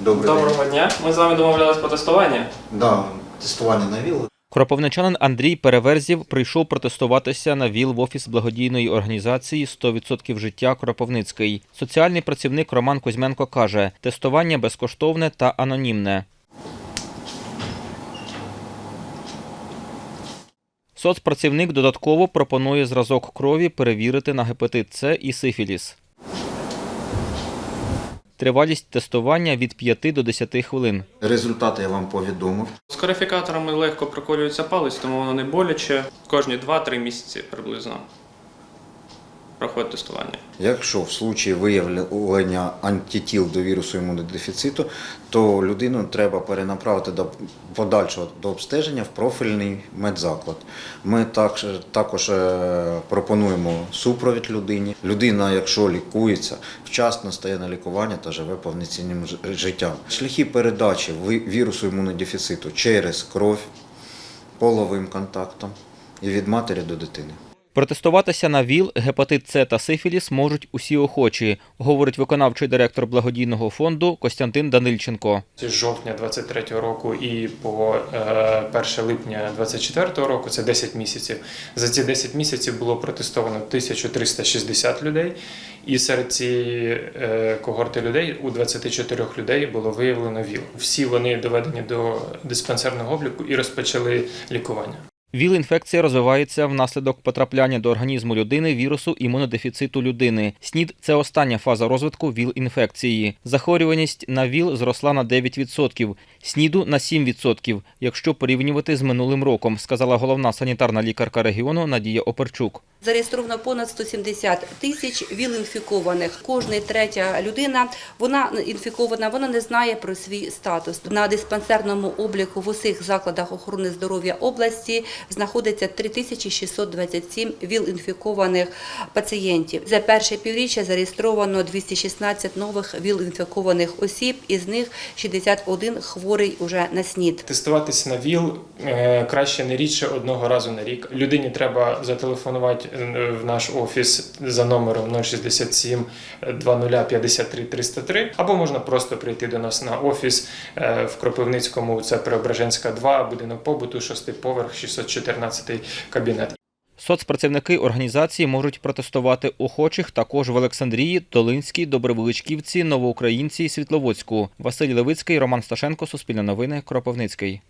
Добрий день. Доброго дня. Ми з вами домовлялись про тестування. Да, тестування на ВІЛ. Кропивничанин Андрій Переверзів прийшов протестуватися на ВІЛ в офіс благодійної організації «100% життя Кропивницький. Соціальний працівник Роман Кузьменко каже, тестування безкоштовне та анонімне. Соцпрацівник додатково пропонує зразок крові перевірити на гепатит С і сифіліс. Тривалість тестування від 5 до 10 хвилин. Результати я вам повідомив. З карифікаторами легко проколюється палець, тому воно не боляче. Кожні 2-3 місяці приблизно проходить тестування. Якщо в случаї виявлення антитіл до вірусу імунодефіциту, то людину треба перенаправити до подальшого до обстеження в профільний медзаклад. Ми також, також е, пропонуємо супровід людині. Людина, якщо лікується, вчасно стає на лікування та живе повноцінним життям. Шляхи передачі вірусу імунодефіциту через кров, половим контактом і від матері до дитини. Протестуватися на ВІЛ, гепатит С та сифіліс можуть усі охочі, говорить виконавчий директор благодійного фонду Костянтин Данильченко. З жовтня 23 року і по е, 1 липня 24 року, це 10 місяців. За ці 10 місяців було протестовано 1360 людей, і серед цієї е, когорти людей у 24 людей було виявлено ВІЛ. Всі вони доведені до диспансерного обліку і розпочали лікування. ВІЛ-інфекція розвивається внаслідок потрапляння до організму людини вірусу імунодефіциту людини. СНІД – це остання фаза розвитку ВІЛ-інфекції. Захворюваність на ВІЛ зросла на 9%, СНІДу – на 7%, якщо порівнювати з минулим роком, сказала головна санітарна лікарка регіону Надія Оперчук. Зареєстровано понад 170 тисяч ВІЛ-інфікованих. Кожна третя людина, вона інфікована, вона не знає про свій статус. На диспансерному обліку в усіх закладах охорони здоров'я області знаходиться 3627 ВІЛ-інфікованих пацієнтів. За перше півріччя зареєстровано 216 нових ВІЛ-інфікованих осіб, із них 61 хворий уже на СНІД. Тестуватися на ВІЛ е, краще не рідше одного разу на рік. Людині треба зателефонувати е, в наш офіс за номером 067 20 53 303, або можна просто прийти до нас на офіс е, в Кропивницькому, це Преображенська 2, будинок побуту, шостий поверх, 614 кабінет. Соцпрацівники організації можуть протестувати охочих також в Олександрії, Долинській, Добровеличківці, Новоукраїнці і Світловодську. Василь Левицький, Роман Сташенко, Суспільне новини, Кропивницький.